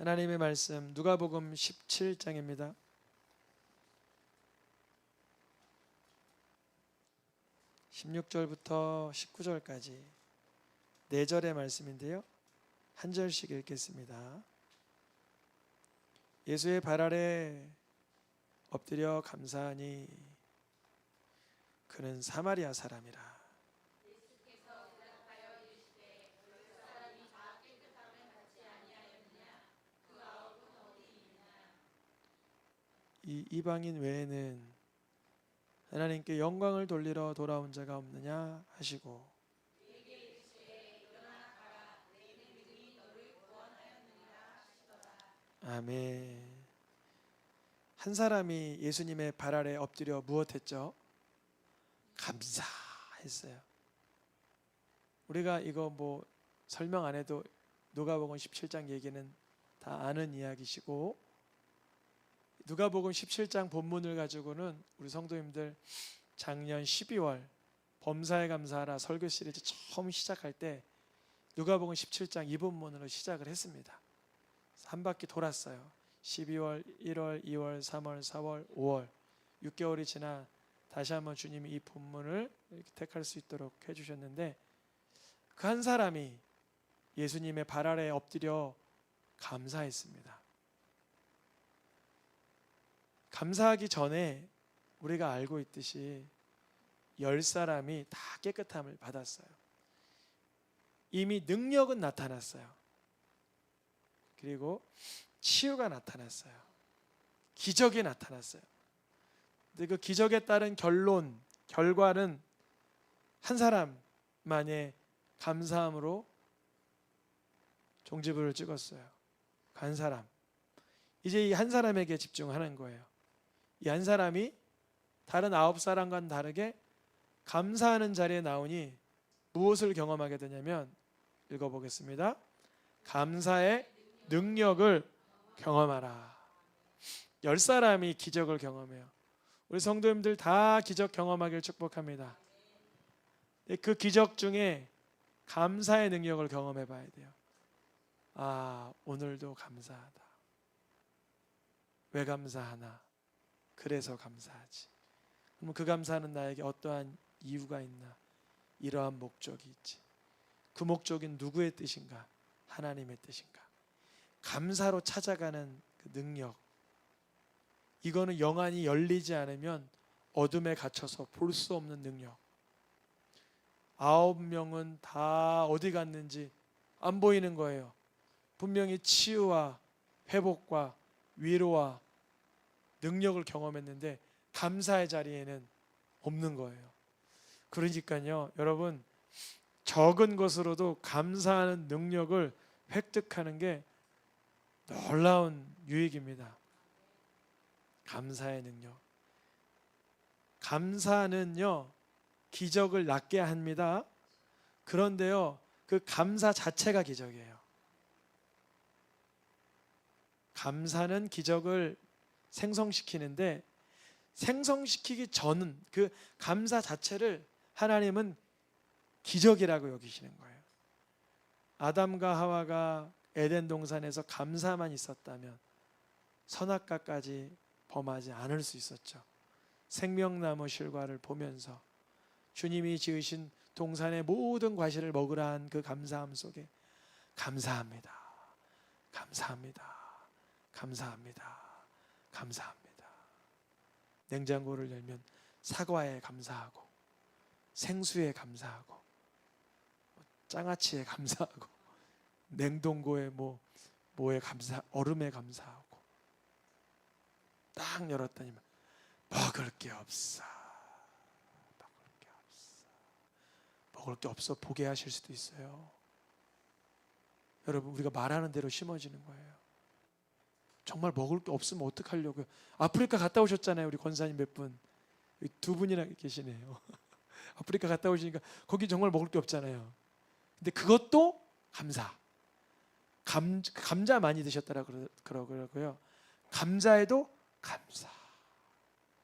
하나님의 말씀 누가복음 17장입니다. 16절부터 19절까지 네 절의 말씀인데요. 한 절씩 읽겠습니다. 예수의 발 아래 엎드려 감사하니 그는 사마리아 사람이라. 이 이방인 외에는 하나님께 영광을 돌리러 돌아온 자가 없느냐 하시고 아멘. 한 사람이 예수님의 발 아래 엎드려 무엇했죠? 감사했어요. 우리가 이거 뭐 설명 안 해도 누가복음 17장 얘기는 다 아는 이야기시고 누가복음 17장 본문을 가지고는 우리 성도님들 작년 12월 범사에 감사하라 설교 시리즈 처음 시작할 때 누가복음 17장 이 본문으로 시작을 했습니다. 한 바퀴 돌았어요. 12월, 1월, 2월, 3월, 4월, 5월 6개월이 지나 다시 한번 주님이 이 본문을 택할 수 있도록 해주셨는데 그 한 사람이 예수님의 발 아래에 엎드려 감사했습니다. 감사하기 전에 우리가 알고 있듯이 열 사람이 다 깨끗함을 받았어요. 이미 능력은 나타났어요. 그리고 치유가 나타났어요. 기적이 나타났어요. 근데 그 기적에 따른 결론, 결과는 한 사람만의 감사함으로 종지부를 찍었어요. 그한 사람. 이제 이 한 사람에게 집중하는 거예요. 이 한 사람이 다른 아홉 사람과는 다르게 감사하는 자리에 나오니 무엇을 경험하게 되냐면 읽어보겠습니다. 감사의 능력을 경험하라. 열 사람이 기적을 경험해요. 우리 성도님들 다 기적 경험하길 축복합니다. 그 기적 중에 감사의 능력을 경험해 봐야 돼요. 아, 오늘도 감사하다. 왜 감사하나? 그래서 감사하지. 그럼 그 감사는 나에게 어떠한 이유가 있나? 이러한 목적이 있지. 그 목적인 누구의 뜻인가? 하나님의 뜻인가? 감사로 찾아가는 그 능력. 이거는 영안이 열리지 않으면 어둠에 갇혀서 볼 수 없는 능력. 아홉 명은 다 어디 갔는지 안 보이는 거예요. 분명히 치유와 회복과 위로와 능력을 경험했는데 감사의 자리에는 없는 거예요. 그러니까요, 여러분 적은 것으로도 감사하는 능력을 획득하는 게 놀라운 유익입니다. 감사의 능력. 감사는요, 기적을 낳게 합니다. 그런데요, 그 감사 자체가 기적이에요. 감사는 기적을 생성시키는데 생성시키기 전은 그 감사 자체를 하나님은 기적이라고 여기시는 거예요. 아담과 하와가 에덴 동산에서 감사만 있었다면 선악과까지 범하지 않을 수 있었죠. 생명나무 실과를 보면서 주님이 지으신 동산의 모든 과실을 먹으라 한 그 감사함 속에 감사합니다. 감사합니다. 감사합니다. 감사합니다. 냉장고를 열면 사과에 감사하고 생수에 감사하고 뭐 장아찌에 감사하고 냉동고에 뭐 뭐에 감사 얼음에 감사하고 딱 열었더니 먹을 게 없어. 먹을 게 없어. 먹을 게 없어 보게 하실 수도 있어요. 여러분 우리가 말하는 대로 심어지는 거예요. 정말 먹을 게 없으면 어떡하려고요? 아프리카 갔다 오셨잖아요. 우리 권사님 몇 분. 두 분이나 계시네요. 아프리카 갔다 오시니까 거기 정말 먹을 게 없잖아요. 근데 그것도 감사. 감, 감자 많이 드셨다라 그러고요. 감자에도 감사.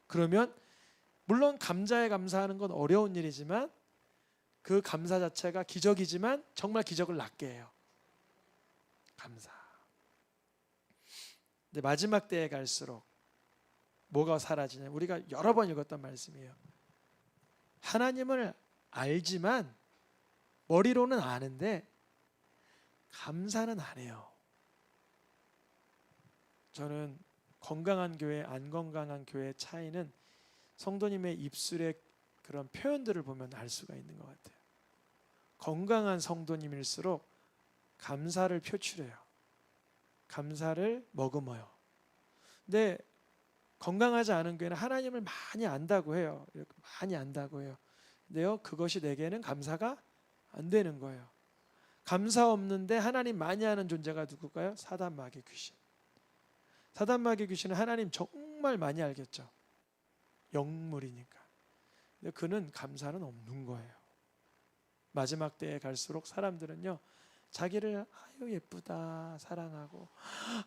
그러면 물론 감자에 감사하는 건 어려운 일이지만 그 감사 자체가 기적이지만 정말 기적을 낳게 해요. 감사. 근데 마지막 때에 갈수록 뭐가 사라지냐? 우리가 여러 번 읽었던 말씀이에요. 하나님을 알지만 머리로는 아는데 감사는 안 해요. 저는 건강한 교회, 안 건강한 교회의 차이는 성도님의 입술의 그런 표현들을 보면 알 수가 있는 것 같아요. 건강한 성도님일수록 감사를 표출해요. 감사를 머금어요. 근데 건강하지 않은 교회는 하나님을 많이 안다고 해요. 많이 안다고 해요. 근데요, 그것이 내게는 감사가 안 되는 거예요. 감사 없는데 하나님 많이 하는 존재가 누굴까요? 사단 마귀 귀신. 사단 마귀 귀신은 하나님 정말 많이 알겠죠. 영물이니까. 근데 그는 감사는 없는 거예요. 마지막 때에 갈수록 사람들은요. 자기를 아유 예쁘다 사랑하고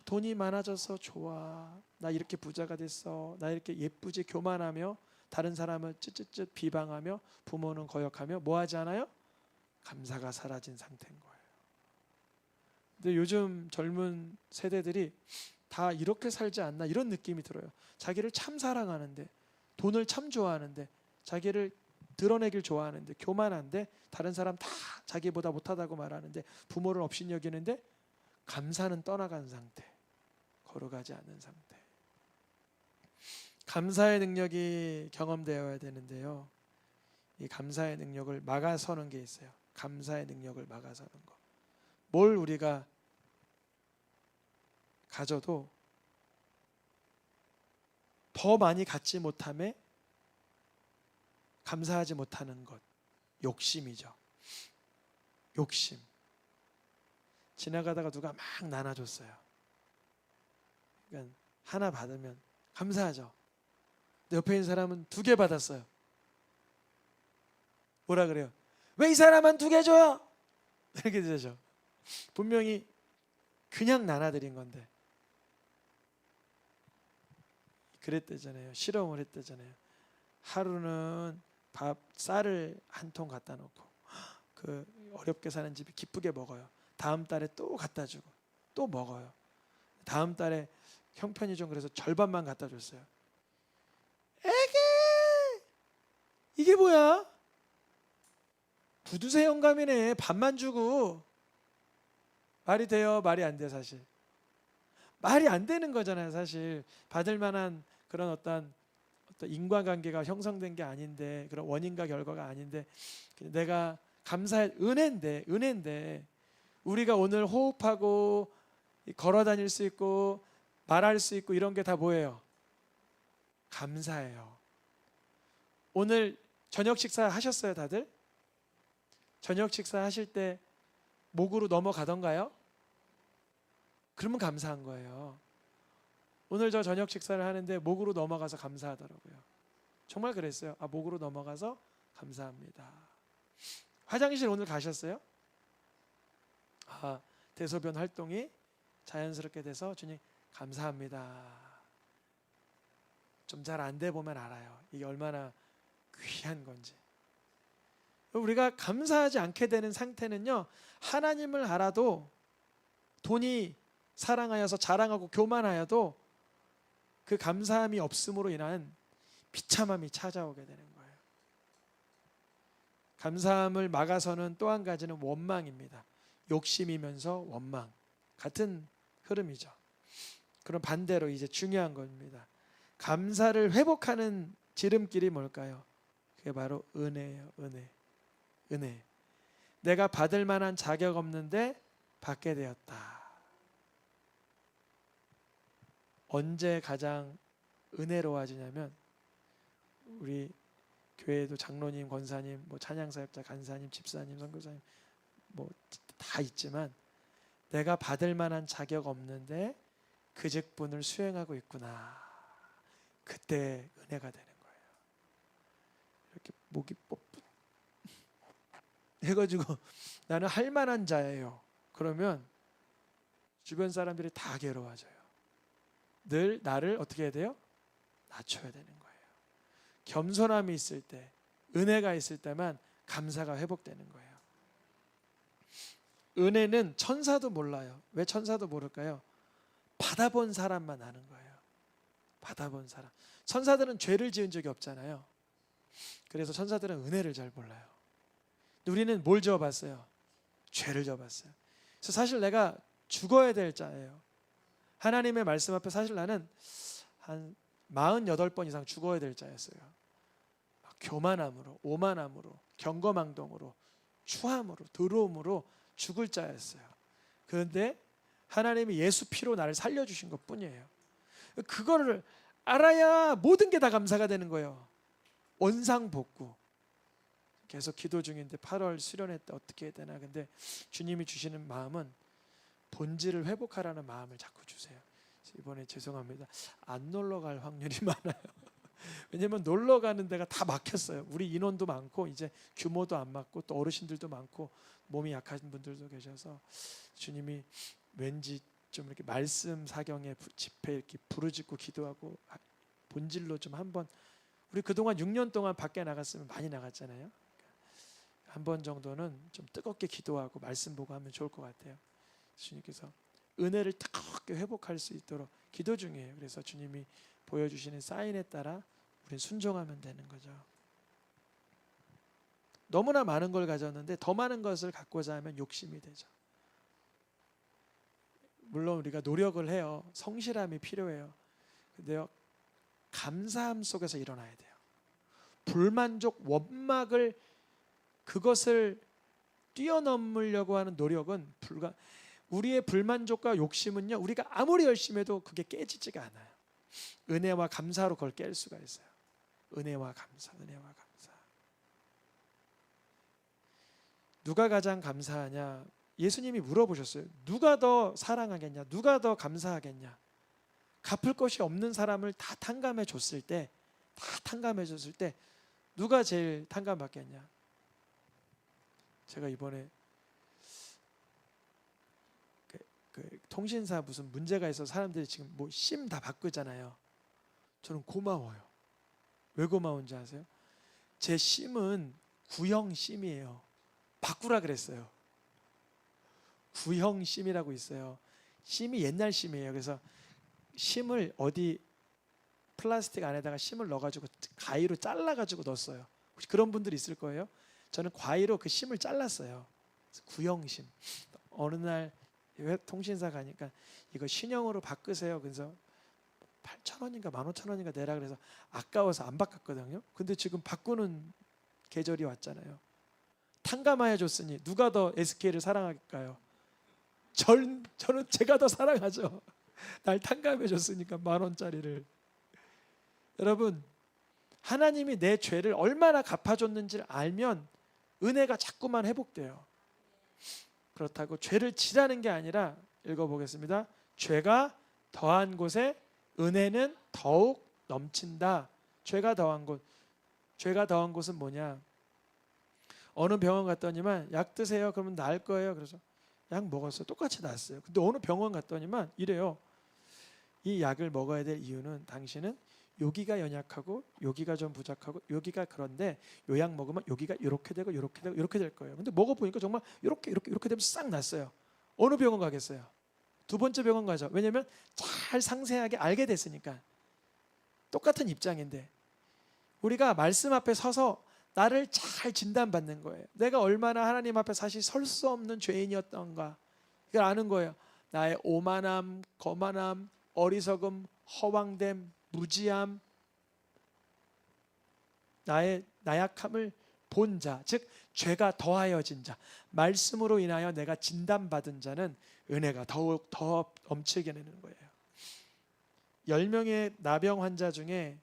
돈이 많아져서 좋아 나 이렇게 부자가 됐어 나 이렇게 예쁘지 교만하며 다른 사람을 쯧쯧쯧 비방하며 부모는 거역하며 뭐 하지 않아요? 감사가 사라진 상태인 거예요. 근데 요즘 젊은 세대들이 다 이렇게 살지 않나 이런 느낌이 들어요. 자기를 참 사랑하는데 돈을 참 좋아하는데 자기를 드러내길 좋아하는데 교만한데 다른 사람 다 자기보다 못하다고 말하는데 부모를 없인 여기는데 감사는 떠나간 상태 걸어가지 않는 상태. 감사의 능력이 경험되어야 되는데요. 이 감사의 능력을 막아서는 게 있어요. 감사의 능력을 막아서는 거 뭘 우리가 가져도 더 많이 갖지 못함에 감사하지 못하는 것 욕심이죠. 욕심. 지나가다가 누가 막 나눠줬어요. 그러니까 하나 받으면 감사하죠. 옆에 있는 사람은 두 개 받았어요. 뭐라 그래요? 왜 이 사람은 두개 줘요? 이렇게 되죠. 분명히 그냥 나눠드린 건데. 그랬대잖아요. 실험을 했대잖아요. 하루는 밥 쌀을 한 통 갖다 놓고 그 어렵게 사는 집이 기쁘게 먹어요. 다음 달에 또 갖다 주고 또 먹어요. 다음 달에 형편이 좀 그래서 절반만 갖다 줬어요. 에게 이게 뭐야? 부두세 영감이네. 반만 주고 말이 돼요? 말이 안 돼 사실. 말이 안 되는 거잖아요 사실. 받을 만한 그런 어떤 어떤 인과관계가 형성된 게 아닌데 그런 원인과 결과가 아닌데 내가 감사의 은혜인데 은혜인데 우리가 오늘 호흡하고 걸어 다닐 수 있고 말할 수 있고 이런 게 다 뭐예요? 감사예요. 오늘 저녁 식사 하셨어요, 다들? 저녁 식사 하실 때 목으로 넘어가던가요? 그러면 감사한 거예요. 오늘 저 저녁 식사를 하는데 목으로 넘어가서 감사하더라고요. 정말 그랬어요. 아, 목으로 넘어가서 감사합니다. 화장실 오늘 가셨어요? 아, 대소변 활동이 자연스럽게 돼서 주님 감사합니다. 좀 잘 안 돼 보면 알아요. 이게 얼마나 귀한 건지. 우리가 감사하지 않게 되는 상태는요. 하나님을 알아도 돈이 사랑하여서 자랑하고 교만하여도 그 감사함이 없음으로 인한 비참함이 찾아오게 되는 거예요. 감사함을 막아서는 또 한 가지는 원망입니다. 욕심이면서 원망 같은 흐름이죠. 그럼 반대로 이제 중요한 겁니다. 감사를 회복하는 지름길이 뭘까요? 그게 바로 은혜예요. 은혜. 은혜. 내가 받을 만한 자격 없는데 받게 되었다. 언제 가장 은혜로워지냐면 우리 교회도 장로님, 권사님, 뭐 찬양사역자, 간사님, 집사님, 선교사님 뭐 다 있지만 내가 받을 만한 자격 없는데 그 직분을 수행하고 있구나. 그때 은혜가 되는 거예요. 이렇게 목이 뻣뻣 해가지고 나는 할 만한 자예요. 그러면 주변 사람들이 다 괴로워져요. 늘 나를 어떻게 해야 돼요? 낮춰야 되는 거예요. 겸손함이 있을 때, 은혜가 있을 때만 감사가 회복되는 거예요. 은혜는 천사도 몰라요. 왜 천사도 모를까요? 받아본 사람만 아는 거예요. 받아본 사람. 천사들은 죄를 지은 적이 없잖아요. 그래서 천사들은 은혜를 잘 몰라요. 우리는 뭘 지어봤어요? 죄를 지어봤어요. 그래서 사실 내가 죽어야 될 자예요. 하나님의 말씀 앞에 사실 나는 한 48번 이상 죽어야 될 자였어요. 막 교만함으로, 오만함으로, 경거망동으로, 추함으로, 더러움으로 죽을 자였어요. 그런데 하나님이 예수 피로 나를 살려주신 것 뿐이에요. 그거를 알아야 모든 게 다 감사가 되는 거예요. 원상복구. 계속 기도 중인데 8월 수련회 때 어떻게 해야 되나. 근데 주님이 주시는 마음은 본질을 회복하라는 마음을 자꾸 주세요. 이번에 죄송합니다. 안 놀러 갈 확률이 많아요. 왜냐면 놀러 가는 데가 다 막혔어요. 우리 인원도 많고 이제 규모도 안 맞고 또 어르신들도 많고 몸이 약하신 분들도 계셔서 주님이 왠지 좀 이렇게 말씀 사경에 부- 집회 이렇게 부르짖고 기도하고 하- 본질로 좀 한번 우리 그동안 6년 동안 밖에 나갔으면 많이 나갔잖아요. 한 번 정도는 좀 뜨겁게 기도하고 말씀 보고 하면 좋을 것 같아요. 주님께서 은혜를 뜨겁게 회복할 수 있도록 기도 중이에요. 그래서 주님이 보여주시는 사인에 따라 우리는 순종하면 되는 거죠. 너무나 많은 걸 가졌는데 더 많은 것을 갖고자 하면 욕심이 되죠. 물론 우리가 노력을 해요. 성실함이 필요해요. 근데요. 감사함 속에서 일어나야 돼요. 불만족 원막을 그것을 뛰어넘으려고 하는 노력은 불가 우리의 불만족과 욕심은요. 우리가 아무리 열심히 해도 그게 깨지지가 않아요. 은혜와 감사로 그걸 깰 수가 있어요. 은혜와 감사, 은혜와 감사. 누가 가장 감사하냐? 예수님이 물어보셨어요. 누가 더 사랑하겠냐? 누가 더 감사하겠냐? 갚을 것이 없는 사람을 다 탕감해 줬을 때, 다 탕감해 줬을 때 누가 제일 탕감 받겠냐? 제가 이번에 그, 그 통신사 무슨 문제가 있어서 사람들이 지금 뭐 심 다 바꾸잖아요. 저는 고마워요. 왜 고마운지 아세요? 제 심은 구형 심이에요. 바꾸라 그랬어요. 구형 심이라고 있어요. 심이 옛날 심이에요. 그래서 심을 어디 플라스틱 안에다가 심을 넣어가지고 가위로 잘라가지고 넣었어요. 혹시 그런 분들 있을 거예요? 저는 과위로 그 심을 잘랐어요. 구형심. 어느 날웹 통신사 가니까 이거 신형으로 바꾸세요. 그래서 8천 원인가 15,000원인가 내라 그래서 아까워서 안 바꿨거든요. 근데 지금 바꾸는 계절이 왔잖아요. 탕감하여 줬으니 누가 더 SK를 사랑할까요? 전 저는 제가 더 사랑하죠. 날 탕감해 줬으니까 만 원짜리를. 여러분 하나님이 내 죄를 얼마나 갚아줬는지를 알면 은혜가 자꾸만 회복돼요. 그렇다고 죄를 지라는 게 아니라 읽어보겠습니다. 죄가 더한 곳에 은혜는 더욱 넘친다. 죄가 더한 곳. 죄가 더한 곳은 뭐냐? 어느 병원 갔더니만 약 드세요. 그러면 나을 거예요. 그래서 약 먹었어요. 똑같이 나았어요. 근데 어느 병원 갔더니만 이래요. 이 약을 먹어야 될 이유는 당신은 여기가 연약하고 여기가 좀 부족하고 여기가 그런데 요약 먹으면 여기가 이렇게 되고 이렇게 되고 이렇게 될 거예요. 근데 먹어 보니까 정말 이렇게 이렇게 이렇게 되면 싹 났어요. 어느 병원 가겠어요? 두 번째 병원 가죠. 왜냐하면 잘 상세하게 알게 됐으니까 똑같은 입장인데 우리가 말씀 앞에 서서 나를 잘 진단받는 거예요. 내가 얼마나 하나님 앞에 사실 설 수 없는 죄인이었던가 이걸 아는 거예요. 나의 오만함, 거만함, 어리석음, 허황됨, 무지함, 나의 나약함을 본 자, 즉 죄가 더하여진 자, 말씀으로 인하여 내가 진단받은 자는 은혜가 더욱 더 넘치게 되는 거예요. 10명의 나병 환자 중에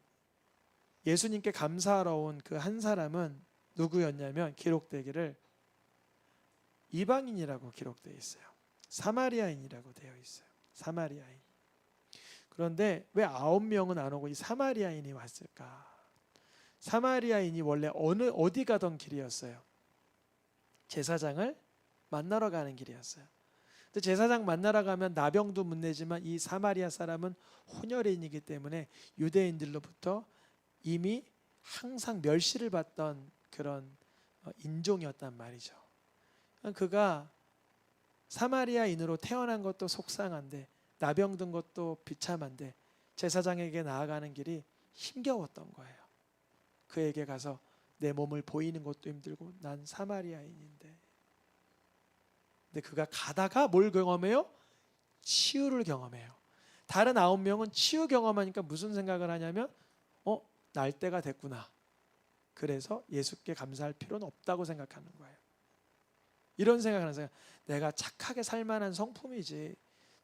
예수님께 감사하러 온 그 한 사람은 누구였냐면 기록되기를 이방인이라고 기록되어 있어요. 사마리아인이라고 되어 있어요. 사마리아인. 그런데 왜 아홉 명은 안 오고 이 사마리아인이 왔을까? 사마리아인이 원래 어느 어디 가던 길이었어요. 제사장을 만나러 가는 길이었어요. 근데 제사장 만나러 가면 나병도 못 내지만 이 사마리아 사람은 혼혈인이기 때문에 유대인들로부터 이미 항상 멸시를 받던 그런 어, 인종이었단 말이죠. 그가 사마리아인으로 태어난 것도 속상한데 나병 든 것도 비참한데 제사장에게 나아가는 길이 힘겨웠던 거예요. 그에게 가서 내 몸을 보이는 것도 힘들고 난 사마리아인인데. 근데 그가 가다가 뭘 경험해요? 치유를 경험해요. 다른 아홉 명은 치유 경험하니까 무슨 생각을 하냐면 어, 날 때가 됐구나. 그래서 예수께 감사할 필요는 없다고 생각하는 거예요. 이런 생각을 하는 거예요. 내가 착하게 살 만한 성품이지.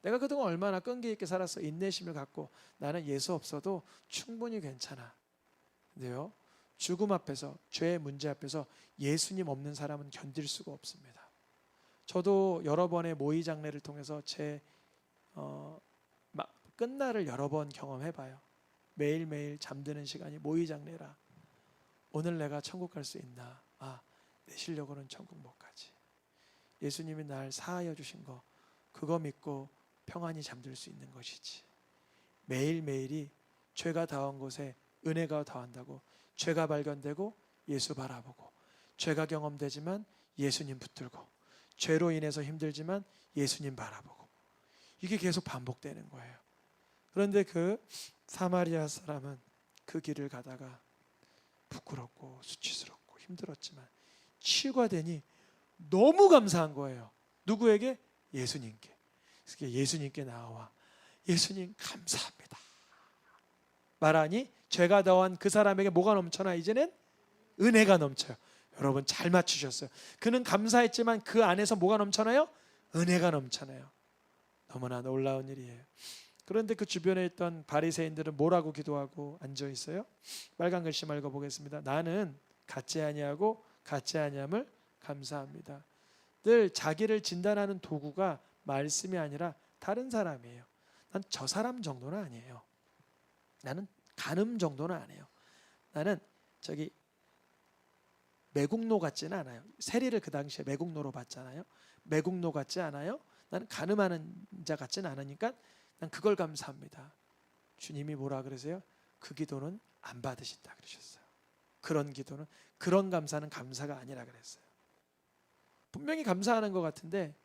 내가 그동안 얼마나 끈기 있게 살았어. 인내심을 갖고 나는 예수 없어도 충분히 괜찮아. 근데요. 죽음 앞에서 죄의 문제 앞에서 예수님 없는 사람은 견딜 수가 없습니다. 저도 여러 번의 모의 장례를 통해서 제 어, 마- 끝날을 여러 번 경험해 봐요. 매일매일 잠드는 시간이 모의 장례라. 오늘 내가 천국 갈 수 있나? 아, 내 실력으로는 천국 못 가지. 예수님이 날 사하여 주신 거 그거 믿고 평안히 잠들 수 있는 것이지. 매일매일이 죄가 다한 곳에 은혜가 더한다고 죄가 발견되고 예수 바라보고 죄가 경험되지만 예수님 붙들고 죄로 인해서 힘들지만 예수님 바라보고 이게 계속 반복되는 거예요. 그런데 그 사마리아 사람은 그 길을 가다가 부끄럽고 수치스럽고 힘들었지만 치유가 되니 너무 감사한 거예요. 누구에게? 예수님께. 예수님께 나와 예수님 감사합니다. 말하니 죄가 더한 그 사람에게 뭐가 넘쳐나 이제는 은혜가 넘쳐요. 여러분 잘 맞추셨어요. 그는 감사했지만 그 안에서 뭐가 넘쳐나요? 은혜가 넘쳐나요. 너무나 놀라운 일이에요. 그런데 그 주변에 있던 바리새인들은 뭐라고 기도하고 앉아 있어요? 빨간 글씨 말고 보겠습니다. 나는 같지 아니하고 같지 아니함을 감사합니다. 늘 자기를 진단하는 도구가 말씀이 아니라 다른 사람이에요. 난 저 사람 정도는 아니에요. 나는 간음 정도는 안 해요. 나는 저기 매국노 같지는 않아요. 세리를 그 당시에 매국노로 봤잖아요. 매국노 같지 않아요. 나는 간음하는 자 같지는 않으니까 난 그걸 감사합니다. 주님이 뭐라 그러세요? 그 기도는 안 받으신다 그러셨어요. 그런 기도는 그런 감사는 감사가 아니라 그랬어요. 분명히 감사하는 것 같은데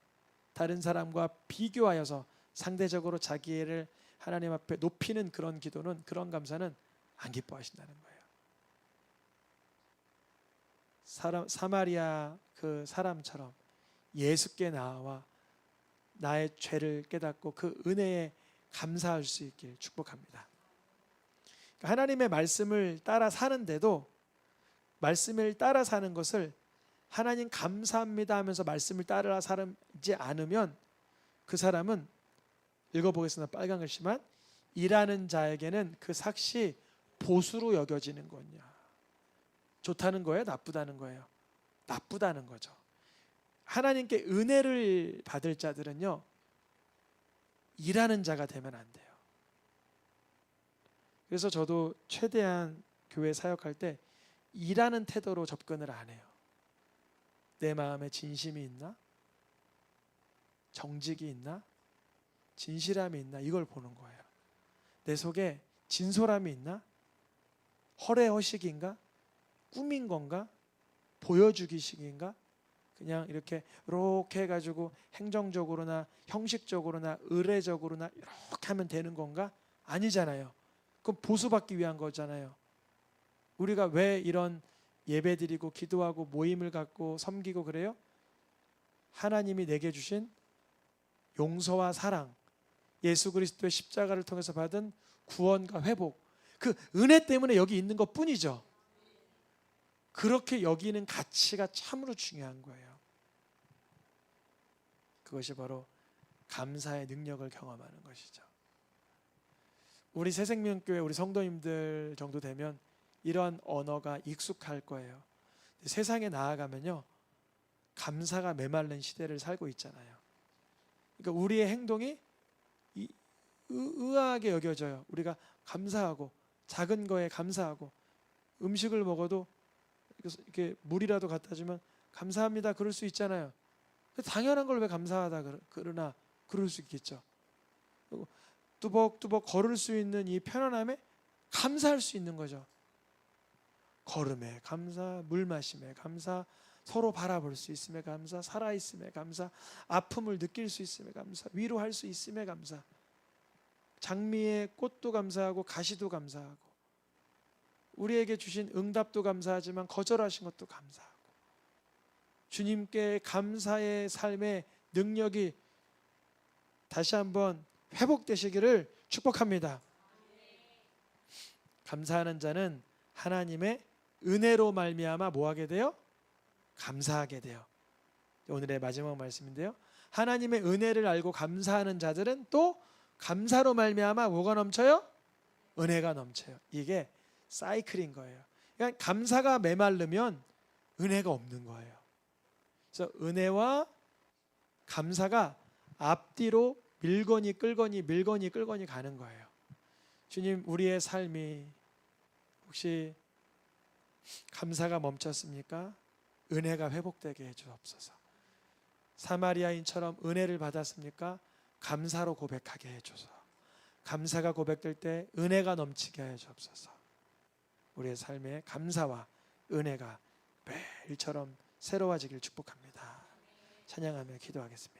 다른 사람과 비교하여서 상대적으로 자기를 하나님 앞에 높이는 그런 기도는 그런 감사는 안 기뻐하신다는 거예요. 사람, 사마리아 그 사람처럼 예수께 나와 나의 죄를 깨닫고 그 은혜에 감사할 수 있길 축복합니다. 그러니까 하나님의 말씀을 따라 사는데도 말씀을 따라 사는 것을 하나님 감사합니다 하면서 말씀을 따라 살지 않으면 그 사람은 읽어보겠습니다. 빨간 글씨만 일하는 자에게는 그 삭시 보수로 여겨지는 거냐. 좋다는 거예요? 나쁘다는 거예요? 나쁘다는 거죠. 하나님께 은혜를 받을 자들은요. 일하는 자가 되면 안 돼요. 그래서 저도 최대한 교회 사역할 때 일하는 태도로 접근을 안 해요. 내 마음에 진심이 있나? 정직이 있나? 진실함이 있나? 이걸 보는 거예요. 내 속에 진솔함이 있나? 허례허식인가? 꿈인 건가? 보여주기식인가? 그냥 이렇게 이렇게 해가지고 행정적으로나 형식적으로나 의례적으로나 이렇게 하면 되는 건가? 아니잖아요. 그럼 보수받기 위한 거잖아요. 우리가 왜 이런 예배 드리고 기도하고 모임을 갖고 섬기고 그래요? 하나님이 내게 주신 용서와 사랑, 예수 그리스도의 십자가를 통해서 받은 구원과 회복, 그 은혜 때문에 여기 있는 것 뿐이죠. 그렇게 여기는 가치가 참으로 중요한 거예요. 그것이 바로 감사의 능력을 경험하는 것이죠. 우리 새생명교회 우리 성도님들 정도 되면 이러한 언어가 익숙할 거예요. 세상에 나아가면요. 감사가 메말른 시대를 살고 있잖아요. 그러니까 우리의 행동이 의아하게 여겨져요. 우리가 감사하고 작은 거에 감사하고 음식을 먹어도 이렇게 물이라도 갖다 주면 감사합니다. 그럴 수 있잖아요. 당연한 걸 왜 감사하다 그러- 그러나 그럴 수 있겠죠. 뚜벅뚜벅 걸을 수 있는 이 편안함에 감사할 수 있는 거죠. 걸음에 감사, 물 마심에 감사, 서로 바라볼 수 있음에 감사, 살아 있음에 감사, 아픔을 느낄 수 있음에 감사, 위로할 수 있음에 감사. 장미의 꽃도 감사하고 가시도 감사하고 우리에게 주신 응답도 감사하지만 거절하신 것도 감사하고 주님께 감사의 삶의 능력이 다시 한번 회복되시기를 축복합니다. 감사하는 자는 하나님의 은혜로 말미암아 뭐하게 돼요? 감사하게 돼요. 오늘의 마지막 말씀인데요. 하나님의 은혜를 알고 감사하는 자들은 또 감사로 말미암아 뭐가 넘쳐요? 은혜가 넘쳐요. 이게 사이클인 거예요. 그러니까 감사가 메말르면 은혜가 없는 거예요. 그래서 은혜와 감사가 앞뒤로 밀거니 끌거니 밀거니 끌거니 가는 거예요. 주님, 우리의 삶이 혹시 감사가 멈췄습니까? 은혜가 회복되게 해 주옵소서. 사마리아인처럼 은혜를 받았습니까? 감사로 고백하게 해 주소서. 감사가 고백될 때 은혜가 넘치게 해 주옵소서. 우리의 삶에 감사와 은혜가 매일처럼 새로워지길 축복합니다. 찬양하며 기도하겠습니다.